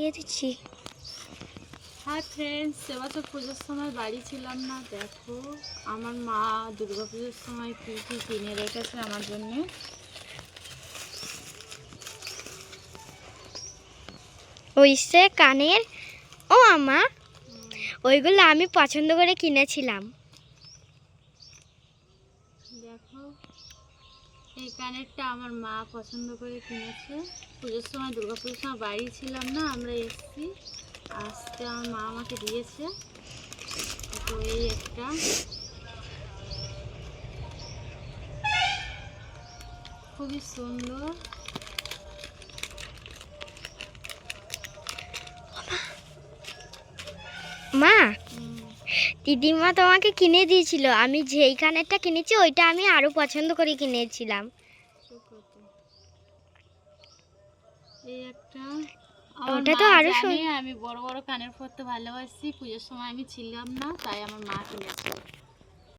দিয়ে দিচ্ছি। Hi friends এবছর পুজোর সময় বাড়ি ছিলাম না দেখো। আমার মা দুর্গা পুজোর সময় কী কী কিনে রেখেছে আমার জন্য। ওই সে কানের ও আমা ওইগুলো আমি পছন্দ করে কিনেছিলাম। দেখো। এই কানেরটা আমার মা পছন্দ করে কিনেছে। পুজোর সময় দুর্গা পুজোর সময় বাড়ি ছিলাম না আমরা এসেছি। আসতে আমার মা আমাকে দিয়েছে। তো এই একটা। খুবই সুন্দর। মা দিদিমা তোমাকে কিনে দিয়েছিল। আমি যেই কানেরটা কিনেছি ওইটা আমি আরও পছন্দ করে কিনেছিলাম। এই একটা ওটা তো আরও আমি বড় বড় কানের পরতে ভালোবাসি। পুজোর সময় আমি ছিলাম না তাই আমার মা কিনেছে